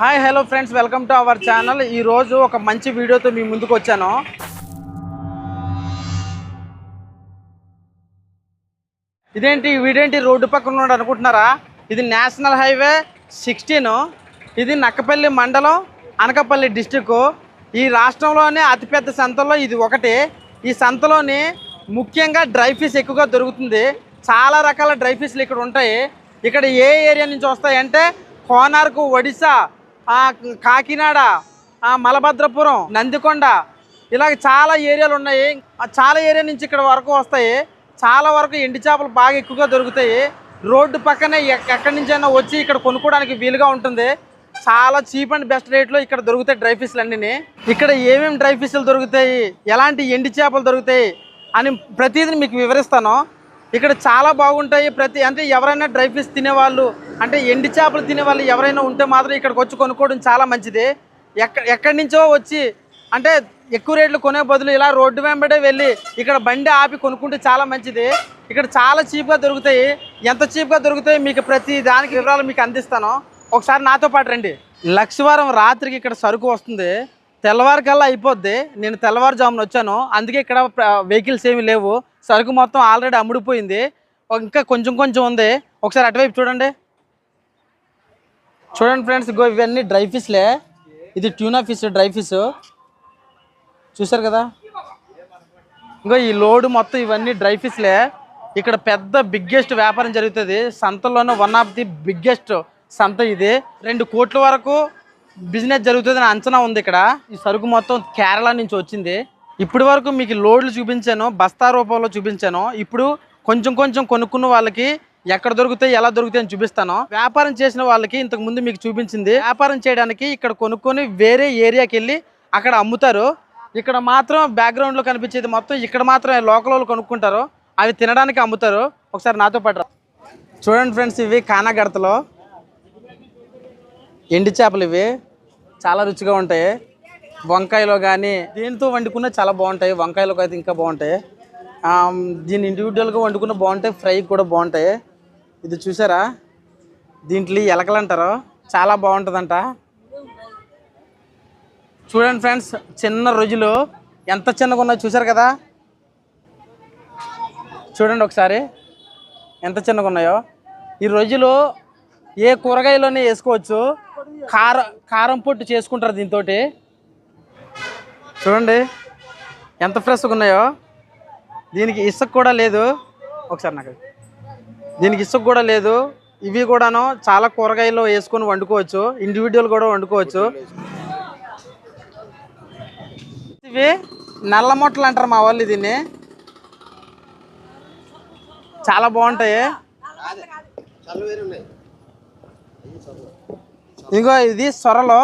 Hi hello friends welcome to our channel ఈ రోజు ఒక మంచి వీడియోతో మీ ముందుకు వచ్చాను. ఇదేంటి వీడేంటి రోడ్డు పక్కన ఉన్నాడు అనుకుంటున్నారా? ఇది నేషనల్ హైవే సిక్స్టీన్. ఇది నక్కపల్లి మండలం అనకపల్లి డిస్టిక్. ఈ రాష్ట్రంలోనే అతిపెద్ద సంతలో ఇది ఒకటి. ఈ సంతలోని ముఖ్యంగా డ్రై ఫిష్ ఎక్కువగా దొరుకుతుంది. చాలా రకాల డ్రై ఫిష్లు ఇక్కడ ఉంటాయి. ఇక్కడ ఏ ఏరియా నుంచి వస్తాయంటే కోనార్కు ఒడిశా కాకినాడ ఆ, మలభద్రపురం నందికొండ ఇలాగ చాలా ఏరియాలు ఉన్నాయి. ఆ చాలా ఏరియా నుంచి ఇక్కడ వరకు వస్తాయి. చాలా వరకు ఎండి చేపలు బాగా ఎక్కువగా దొరుకుతాయి. రోడ్డు పక్కనే ఎక్కడి నుంచైనా వచ్చి ఇక్కడ కొనుక్కోవడానికి వీలుగా ఉంటుంది. చాలా చీప్ అండ్ బెస్ట్ రేట్లో ఇక్కడ దొరుకుతాయి డ్రై ఫిష్లు అన్నీ ఇక్కడ ఏమేమి డ్రై ఫిష్లు దొరుకుతాయి? ఎలాంటి ఎండి చేపలు దొరుకుతాయి? అని ప్రతిదీ మీకు వివరిస్తాను. ఇక్కడ చాలా బాగుంటాయి. ప్రతి అంటే ఎవరైనా డ్రై ఫిష్ తినేవాళ్ళు అంటే ఎండి చేపలు తినే వాళ్ళు ఎవరైనా ఉంటే మాత్రం ఇక్కడికి వచ్చి కొనుక్కోవడం చాలా మంచిది. ఎక్క ఎక్కడి నుంచో వచ్చి అంటే ఎక్కువ రేట్లు కొనే బదులు ఇలా రోడ్డు వెంబడే వెళ్ళి ఇక్కడ బండి ఆపి కొనుక్కుంటే చాలా మంచిది. ఇక్కడ చాలా చీప్గా దొరుకుతాయి. ఎంత చీప్గా దొరుకుతాయి మీకు ప్రతి దానికి వివరాలు మీకు అందిస్తాను. ఒకసారి నాతో పాటు రండి. లక్షవారం రాత్రికి ఇక్కడ సరుకు వస్తుంది. తెల్లవారికల్లా అయిపోద్ది. నేను తెల్లవారుజామున వచ్చాను. అందుకే ఇక్కడ వెహికల్స్ ఏమి లేవు. సరుకు మొత్తం ఆల్రెడీ అమ్ముడిపోయింది. ఇంకా కొంచెం కొంచెం ఉంది. ఒకసారి అటువైపు చూడండి. చూడండి ఫ్రెండ్స్ ఇగో ఇవన్నీ డ్రై ఫిష్లే ఇది ట్యూనా ఫిష్ డ్రై ఫిష్. చూసారు కదా? ఇంకో ఈ లోడ్ మొత్తం ఇవన్నీ డ్రై ఫిష్లే ఇక్కడ పెద్ద బిగ్గెస్ట్ వ్యాపారం జరుగుతుంది. సంతలోనే వన్ ఆఫ్ ది బిగ్గెస్ట్ సంత ఇది. రెండు కోట్ల వరకు బిజినెస్ జరుగుతుందని అంచనా ఉంది ఇక్కడ. ఈ సరుకు మొత్తం కేరళ నుంచి వచ్చింది. ఇప్పటి వరకు మీకు లోడ్లు చూపించాను బస్తా రూపంలో చూపించాను. ఇప్పుడు కొంచెం కొంచెం కొనుక్కున్న వాళ్ళకి ఎక్కడ దొరుకుతాయి ఎలా దొరుకుతాయి అని చూపిస్తాను. వ్యాపారం చేసిన వాళ్ళకి ఇంతకు ముందు మీకు చూపించింది. వ్యాపారం చేయడానికి ఇక్కడ కొనుక్కొని వేరే ఏరియాకి వెళ్ళి అక్కడ అమ్ముతారు. ఇక్కడ మాత్రం బ్యాక్గ్రౌండ్లో కనిపించేది మొత్తం ఇక్కడ మాత్రం లోకల్ వాళ్ళు కొనుక్కుంటారు. అవి తినడానికి అమ్ముతారు. ఒకసారి నాతో పడరా చూడండి ఫ్రెండ్స్ ఇవి కానాగడతలో. ఎండి చేపలు ఇవి. చాలా రుచిగా ఉంటాయి. వంకాయలో కానీ దీనితో వండుకున్న చాలా బాగుంటాయి. వంకాయలకు అయితే ఇంకా బాగుంటాయి. దీన్ని ఇండివిజువల్గా వండుకున్న బాగుంటాయి. ఫ్రై కూడా బాగుంటాయి. ఇది చూసారా? దీంట్లో ఎలకలు అంటారు. చాలా బాగుంటుందంట. చూడండి ఫ్రెండ్స్ చిన్న రోజులు ఎంత చిన్నగా ఉన్నాయో చూసారు కదా? చూడండి ఒకసారి ఎంత చిన్నగా ఉన్నాయో. ఈ రోజులు ఏ కూరగాయలోనే వేసుకోవచ్చు. కార కారం పొట్టు చేసుకుంటారు దీంతో చూడండి ఎంత ఫ్రెష్గా ఉన్నాయో. దీనికి ఇసుక కూడా లేదు. ఒకసారి నాకు దీనికి ఇసుక కూడా లేదు. ఇవి కూడాను చాలా కూరగాయలు వేసుకొని వండుకోవచ్చు. ఇండివిజువల్ కూడా వండుకోవచ్చు. ఇవి నల్ల మొట్టలు అంటారు మా వాళ్ళు దీన్ని. చాలా బాగుంటాయి. ఇంకో ఇది సొరలో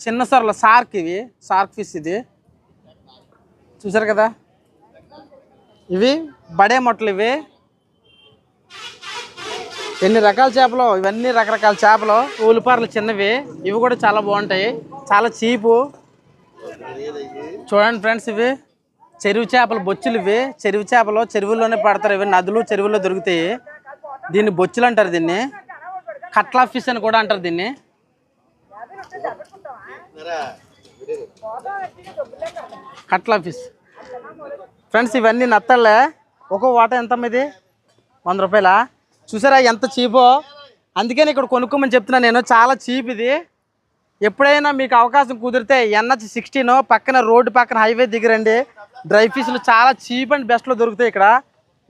చిన్న సొరలు సార్క్ ఇవి. సార్క్ ఫిష్ ఇది. చూసారు కదా? ఇవి బడే మొట్టలు ఇవి. ఎన్ని రకాల చేపలు? ఇవన్నీ రకరకాల చేపలు. ఊలిపారలు చిన్నవి. ఇవి కూడా చాలా బాగుంటాయి. చాలా చీపు. చూడండి ఫ్రెండ్స్ ఇవి. చెరువు చేపలు బొచ్చులు ఇవి. చెరువు చేపలు చెరువుల్లోనే పడతారు ఇవి. నదులు చెరువుల్లో దొరుకుతాయి. దీన్ని బొచ్చులు అంటారు దీన్ని. కట్లా ఫిష్ అని కూడా అంటారు దీన్ని. కట్లా ఫిష్. ఫ్రెండ్స్ ఇవన్నీ నత్తలే ఒక్కో వాట ఎంత ఇది వంద రూపాయలా? చూసారా ఎంత చీపో? అందుకని ఇక్కడ కొనుక్కోమని చెప్తున్నా నేను. చాలా చీప్ ఇది. ఎప్పుడైనా మీకు అవకాశం కుదిరితే ఎన్హెచ్ సిక్స్టీన్ పక్కన రోడ్డు పక్కన హైవే దిగరండి. డ్రై ఫిష్లు చాలా చీప్ అండ్ బెస్ట్లో దొరుకుతాయి ఇక్కడ.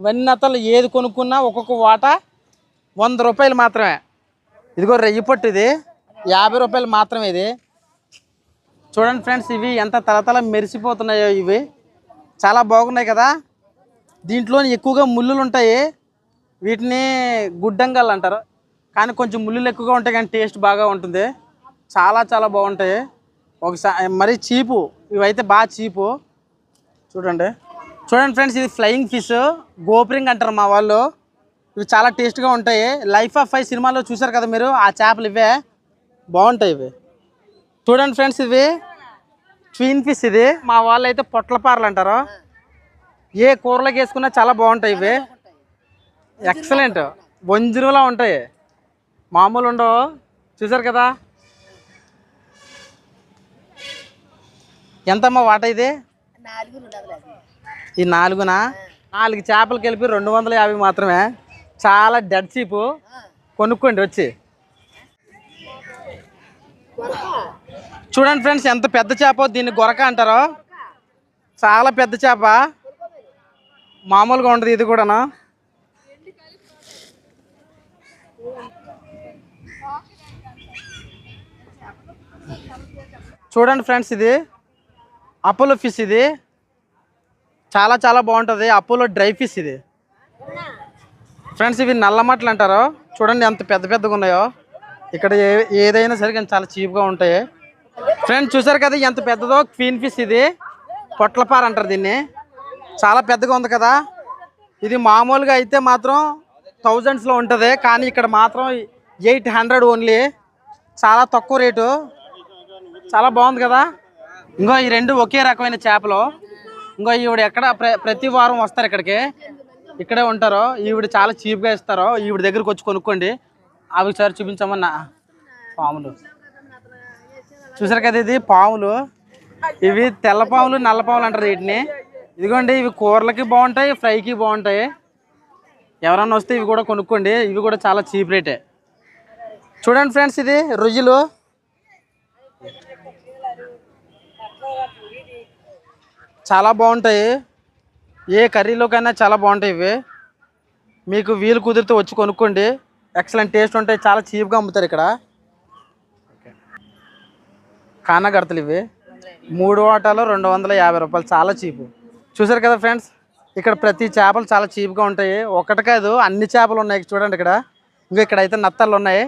వన్నతలు ఏది కొనుక్కున్నా ఒక్కొక్క వాట వంద రూపాయలు మాత్రమే. ఇదిగో రెయ్యి పట్టు ఇది. యాభై రూపాయలు మాత్రమే ఇది. చూడండి ఫ్రెండ్స్ ఇవి ఎంత తలతల మెరిసిపోతున్నాయో ఇవి. చాలా బాగున్నాయి కదా. దీంట్లో ఎక్కువగా ముళ్ళులు ఉంటాయి వీటిని గుడ్డంగల్ అంటారు. కానీ కొంచెం ముళ్ళు ఎక్కువగా ఉంటాయి కానీ టేస్ట్ బాగా ఉంటుంది. చాలా చాలా బాగుంటాయి. ఒకసారి మరీ చీపు. ఇవైతే బాగా చీపు. చూడండి. చూడండి ఫ్రెండ్స్ ఇది ఫ్లయింగ్ ఫిష్. గోపురింగ్ అంటారు మా వాళ్ళు. ఇవి చాలా టేస్ట్గా ఉంటాయి. లైఫ్ ఆఫ్ ఫైవ్ సినిమాలో చూసారు కదా మీరు? ఆ చేపలు ఇవే. బాగుంటాయి ఇవి. చూడండి ఫ్రెండ్స్ ఇవి. ట్వీన్ ఫిష్ ఇది. మా వాళ్ళు అయితే పొట్లపారలు అంటారు. ఏ కూరలోకి వేసుకున్నా చాలా బాగుంటాయి ఇవి. ఎక్సలెంట్ బొంజిరులా ఉంటాయి. మామూలు ఉండవు. చూసారు కదా? ఎంతమ్మా వాట ఇది? ఈ నాలుగునా? నాలుగు చేపలు కలిపి రెండు వందల యాభై మాత్రమే. చాలా డెడ్ చీపు కొనుక్కోండి వచ్చి. చూడండి ఫ్రెండ్స్ ఎంత పెద్ద చేప దీన్ని గొరక అంటారో. చాలా పెద్ద చేప. మామూలుగా ఉండదు ఇది కూడాను. చూడండి ఫ్రెండ్స్ ఇది. అపోలో ఫిష్ ఇది. చాలా చాలా బాగుంటుంది. అపోలో డ్రై ఫిష్ ఇది. ఫ్రెండ్స్ ఇవి నల్లమట్లు అంటారు. చూడండి ఎంత పెద్ద పెద్దగా ఉన్నాయో. ఇక్కడ ఏ ఏదైనా సరే కానీ చాలా చీప్గా ఉంటాయి. ఫ్రెండ్స్ చూసారు కదా ఎంత పెద్దదో క్వీన్ ఫిష్ ఇది. పొట్లపార అంటారు దీన్ని. చాలా పెద్దగా ఉంది కదా. ఇది మామూలుగా అయితే మాత్రం థౌజండ్స్లో ఉంటుంది. కానీ ఇక్కడ మాత్రం ఎయిట్ హండ్రెడ్ ఓన్లీ చాలా తక్కువ రేటు. చాలా బాగుంది కదా? ఇంకో ఈ రెండు ఒకే రకమైన చేపలు. ఇంకో ఈవిడ ఎక్కడ ప్ర- ప్రతి వారం వస్తారు ఇక్కడికి. ఇక్కడే ఉంటారు. ఈవిడ చాలా చీప్గా ఇస్తారు. ఈవిడ దగ్గరికి వచ్చి కొనుక్కోండి. అవి సార్ చూపించమన్నా. పాములు. చూసారు కదా ఇది? పాములు. ఇవి తెల్ల పాములు నల్ల పాములు అంటారు వీటిని. ఇదిగోండి ఇవి కూరలకి బాగుంటాయి ఫ్రైకి బాగుంటాయి. ఎవరన్నా వస్తే ఇవి కూడా కొనుక్కోండి. ఇవి కూడా చాలా చీప్ రేటే చూడండి ఫ్రెండ్స్ ఇది రొయ్యలు. చాలా బాగుంటాయి. ఏ కర్రీలోకైనా చాలా బాగుంటాయి ఇవి. మీకు వీలు కుదిరితే వచ్చి కొనుక్కోండి. ఎక్సలెంట్ టేస్ట్ ఉంటాయి. చాలా చీప్గా అమ్ముతారు ఇక్కడ. కానగడతలు ఇవి. మూడు వాటాలు రెండు వందల యాభై రూపాయలు. చాలా చీపు. చూసారు కదా ఫ్రెండ్స్? ఇక్కడ ప్రతి చేపలు చాలా చీప్గా ఉంటాయి. ఒకటి కాదు అన్ని చేపలు ఉన్నాయి. చూడండి ఇక్కడ. ఇంకా ఇక్కడ అయితే నత్తలు ఉన్నాయి.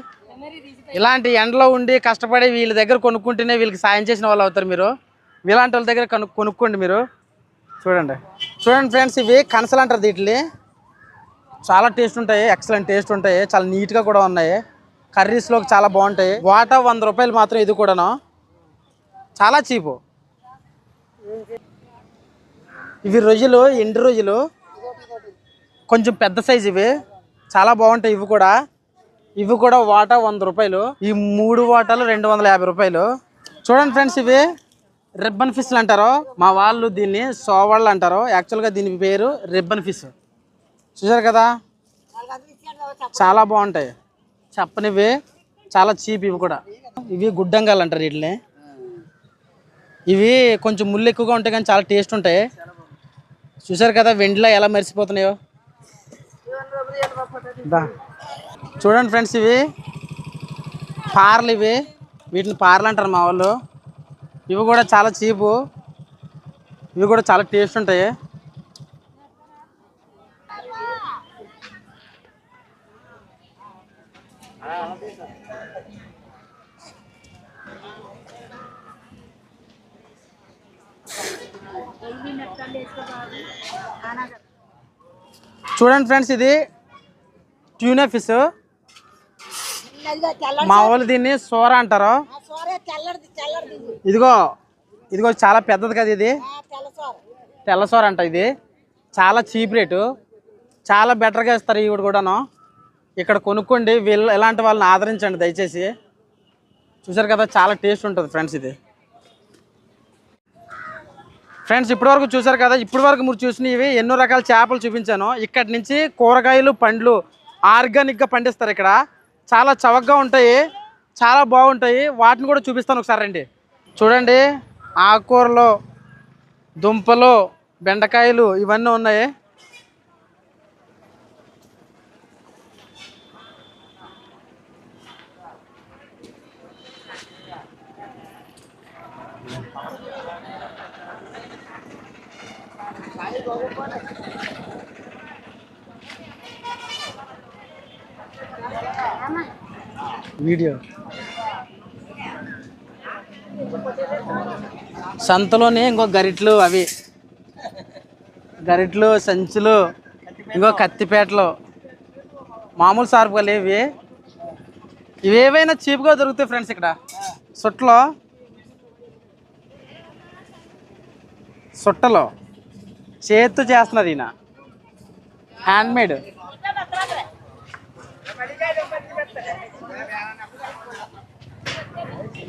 ఇలాంటి ఎండలో ఉండి కష్టపడి వీళ్ళ దగ్గర కొనుక్కుంటేనే వీళ్ళకి సాయం చేసిన వాళ్ళు అవుతారు మీరు. ఇలాంటి వాళ్ళ దగ్గర కను కొనుక్కోండి మీరు. చూడండి. చూడండి ఫ్రెండ్స్ ఇవి కన్సల్ అంటారు వీటిని చాలా టేస్ట్ ఉంటాయి ఎక్సలెంట్ టేస్ట్ ఉంటాయి. చాలా నీట్గా కూడా ఉన్నాయి. కర్రీస్లోకి చాలా బాగుంటాయి. వాటా వంద రూపాయలు మాత్రం ఇది కూడాను. చాలా చీపు. ఇవి రొయ్యలు ఎండు రొయ్యలు. కొంచెం పెద్ద సైజు ఇవి. చాలా బాగుంటాయి ఇవి కూడా. ఇవి కూడా వాటా వంద రూపాయలు. ఈ మూడు వాటాలు రెండు వందల యాభై రూపాయలు. చూడండి ఫ్రెండ్స్ ఇవి. రిబ్బన్ ఫిష్లు అంటారు మా వాళ్ళు దీన్ని సోవాళ్ళు అంటారు యాక్చువల్గా దీని పేరు రిబ్బన్ ఫిష్ చూసారు కదా? చాలా బాగుంటాయి. చెప్పనివి చాలా చీప్ ఇవి కూడా. ఇవి గుడ్డంగాలు అంటారు వీటిని. ఇవి కొంచెం ముళ్ళు ఎక్కువగా ఉంటాయి కానీ చాలా టేస్ట్ ఉంటాయి. చూసారు కదా వెండిలో ఎలా మెరిసిపోతున్నాయో? చూడండి ఫ్రెండ్స్ ఇవి. పార్లు ఇవి. వీటిని పార్లు అంటారు మా వాళ్ళు. ఇవి కూడా చాలా చీపు. ఇవి కూడా చాలా టేస్ట్ ఉంటాయి. చూడండి ఫ్రెండ్స్ ఇది ట్యూనా ఫిష్ మా వాళ్ళు దీన్ని సోర అంటారు ఆ సోరే తెల్లడిది తెల్లడిది ఇది. ఇదిగో ఇదిగో చాలా పెద్దది కదా ఇది. ఆ తెల్ల సోర. తెల్ల సోర అంట ఇది. చాలా చీప్ రేటు. చాలా బెటర్గా ఇస్తారు ఈవిడ కూడాను. ఇక్కడ కొనుక్కోండి వీళ్ళు ఇలాంటి వాళ్ళని ఆదరించండి దయచేసి. చూసారు కదా చాలా టేస్ట్ ఉంటుంది ఫ్రెండ్స్ ఇది. ఫ్రెండ్స్ ఇప్పటివరకు చూసారు కదా ఇప్పటి వరకు మీరు చూసినవి ఎన్నో రకాల చేపలు చూపించాను. ఇక్కడి నుంచి కూరగాయలు పండ్లు ఆర్గానిక్గా పండిస్తారు ఇక్కడ. చాలా చవకగా ఉంటాయి. చాలా బాగుంటాయి. వాటిని కూడా చూపిస్తాను ఒకసారి రండి. చూడండి ఆకుకూరలు దుంపలు బెండకాయలు ఇవన్నీ ఉన్నాయి. వీడియో. సంతలోనే ఇంకో గరిట్లు అవి. గరిట్లు సంచులు ఇంకో కత్తిపేటలు. మామూలు సార్పులు ఇవి ఇవేవైనా చీప్గా దొరుకుతాయి ఫ్రెండ్స్ ఇక్కడ. సుట్టలో సుట్టలో. చేత్తో చేస్తున్నది ఈయన. హ్యాండ్మేడ్.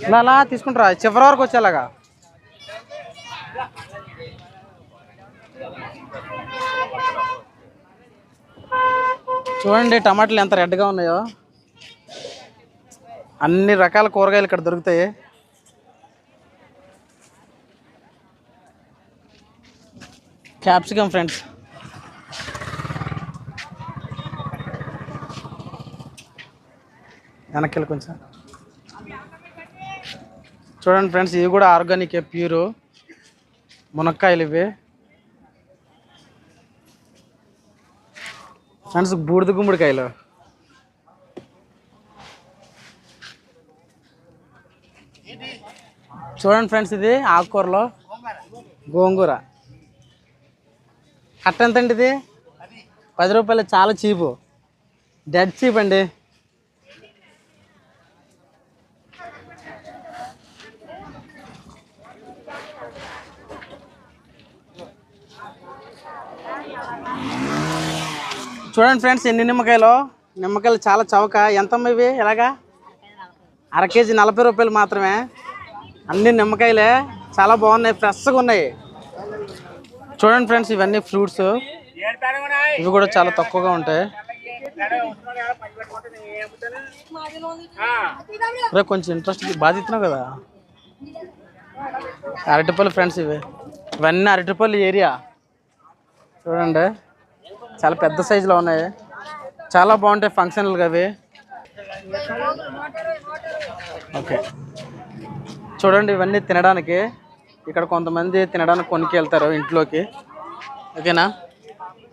ఇలా అలా తీసుకుంటారా? చివరి వరకు వచ్చేలాగా. చూడండి టమాటాలు ఎంత రెడ్గా ఉన్నాయో. అన్ని రకాల కూరగాయలు ఇక్కడ దొరుకుతాయి. Capsicum friends. వెనక్కి కొంచెం. చూడండి ఫ్రెండ్స్ ఇవి కూడా ఆర్గానికే ప్యూరు. మునక్కాయలు ఇవి. ఫ్రెండ్స్ బూడిద గుమ్మడికాయలు. చూడండి ఫ్రెండ్స్ ఇది ఆకుకూరలో గోంగూర. కట్ట ఎంత అండి ఇది? పది రూపాయలు చాలా చీపు. డెడ్ చీప్ అండి. చూడండి ఫ్రెండ్స్ ఎన్ని నిమ్మకాయలు? నిమ్మకాయలు చాలా చవక ఎంతమ్మ ఇవి? ఎలాగా? అర కేజీ నలభై రూపాయలు మాత్రమే. అన్ని నిమ్మకాయలే. చాలా బాగున్నాయి ఫ్రెష్గా ఉన్నాయి. చూడండి ఫ్రెండ్స్ ఇవన్నీ ఫ్రూట్స్. ఇవి కూడా చాలా తక్కువగా ఉంటాయి. రేపు కొంచెం ఇంట్రెస్ట్ బాగా ఇస్తున్నావు కదా. అరటిపల్లి ఫ్రెండ్స్ ఇవి. ఇవన్నీ అరటిపల్లి ఏరియా. చూడండి. చాలా పెద్ద సైజులో ఉన్నాయి. చాలా బాగుంటాయి ఫంక్షన్లుగా అవి. ఓకే. చూడండి ఇవన్నీ తినడానికి. ఇక్కడ కొంతమంది తినడానికి కొనికి వెళ్తారు ఇంట్లోకి. ఓకేనా?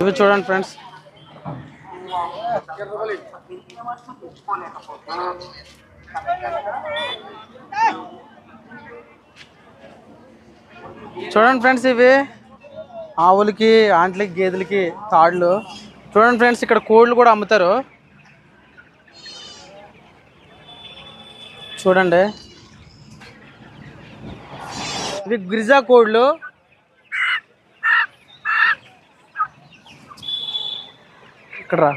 ఇవి చూడండి ఫ్రెండ్స్. చూడండి ఫ్రెండ్స్ ఇవి. ఆవులకి ఆంట్లకి గేదెలకి తాళ్ళు. చూడండి ఫ్రెండ్స్ ఇక్కడ కోళ్ళు కూడా అమ్ముతారు. చూడండి. ఇవి గిరిజా కోళ్ళు. ఇక్కడ రా.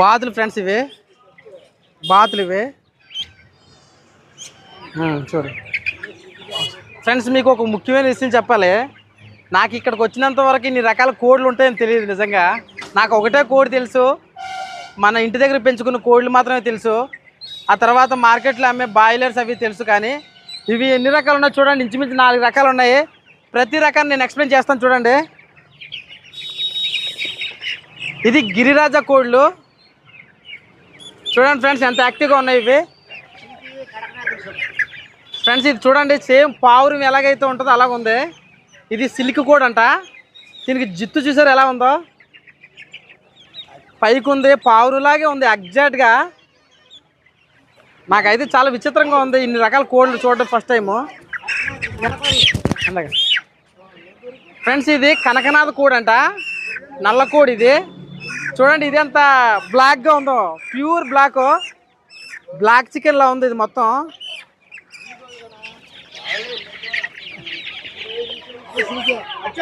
బాతులు ఫ్రెండ్స్ ఇవి. బాతులు ఇవి. ఉమ్, చూడు. ఫ్రెండ్స్ మీకు ఒక ముఖ్యమైన విషయం చెప్పాలి. నాకు ఇక్కడికి వచ్చినంత వరకు ఇన్ని రకాల కోడ్లు ఉంటాయని తెలియదు నిజంగా. నాకు ఒకటే కోడి తెలుసు. మన ఇంటి దగ్గర పెంచుకున్న కోళ్ళు మాత్రమే తెలుసు. ఆ తర్వాత మార్కెట్లో అమ్మే బాయిలర్స్ అవి తెలుసు కానీ ఇవి ఎన్ని రకాలు ఉన్నాయో చూడండి. ఇంచుమించు నాలుగు రకాలు ఉన్నాయి. ప్రతి రకాన్ని నేను ఎక్స్ప్లెయిన్ చేస్తాను చూడండి. ఇది గిరిరాజ కోళ్ళు చూడండి ఫ్రెండ్స్ ఎంత యాక్టివ్గా ఉన్నాయి ఇవి. ఫ్రెండ్స్ ఇది చూడండి సేమ్ పావురం ఎలాగైతే ఉంటుందో అలాగ ఉంది. ఇది సిల్క్ కోడ్ అంట. దీనికి జిత్తు చూసారు ఎలా ఉందో? పైకి ఉంది పావురులాగే ఉంది ఎగ్జాక్ట్గా నాకైతే చాలా విచిత్రంగా ఉంది ఇన్ని రకాల కోళ్ళు చూడడం ఫస్ట్ టైము ఫ్రెండ్స్ ఇది కనకనాథ కోడ్ అంట. నల్ల కోడ్ ఇది. చూడండి ఇది అంత బ్లాక్గా ఉందో. ప్యూర్ బ్లాక్ బ్లాక్ చికెన్లా ఉంది ఇది మొత్తం.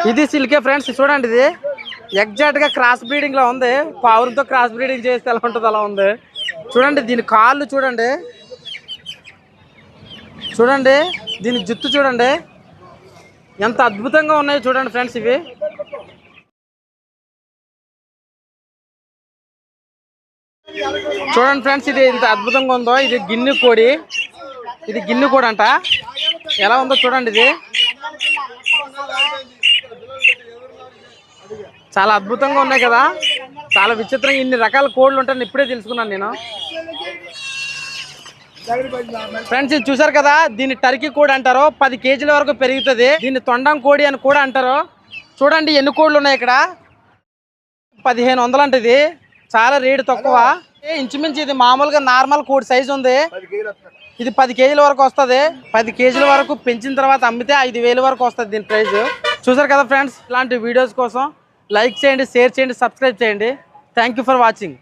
ఇది సిల్కే ఫ్రెండ్స్ చూడండి ఇది. ఎగ్జాక్ట్గా క్రాస్ బ్రీడింగ్లో ఉంది. పావురంతో క్రాస్ బ్రీడింగ్ చేస్తే ఎలా ఉంటుంది అలా ఉంది. చూడండి దీని కాళ్ళు చూడండి. చూడండి దీని జుత్తు చూడండి. ఎంత అద్భుతంగా ఉన్నాయో చూడండి ఫ్రెండ్స్ ఇవి. చూడండి ఫ్రెండ్స్ ఇది ఇంత అద్భుతంగా ఉందో. ఇది గిన్నె కోడి. ఇది గిన్నె కోడి అంట. ఎలా ఉందో చూడండి ఇది. చాలా అద్భుతంగా ఉన్నాయి కదా. చాలా విచిత్రంగా ఇన్ని రకాల కోళ్ళు ఉంటాయని ఇప్పుడే తెలుసుకున్నాను నేను. ఫ్రెండ్స్ ఇది చూసారు కదా? దీన్ని టర్కీ కోడి అంటారు. పది కేజీల వరకు పెరుగుతుంది. దీన్ని తొండం కోడి అని కూడా అంటారు. చూడండి ఎన్ని కోళ్ళు ఉన్నాయి ఇక్కడ? పదిహేను వందలు అంటే ఇది. చాలా రేటు తక్కువ. ఇంచుమించు ఇది మామూలుగా నార్మల్ కోడి సైజు ఉంది. ఇది పది కేజీల వరకు వస్తుంది. పది కేజీల వరకు పెంచిన తర్వాత అమ్మితే ఐదు వేల వరకు వస్తుంది దీని ప్రైస్. చూసారు కదా ఫ్రెండ్స్ ఇలాంటి వీడియోస్ కోసం లైక్ చేయండి షేర్ చేయండి సబ్స్క్రైబ్ చేయండి. Thank for watching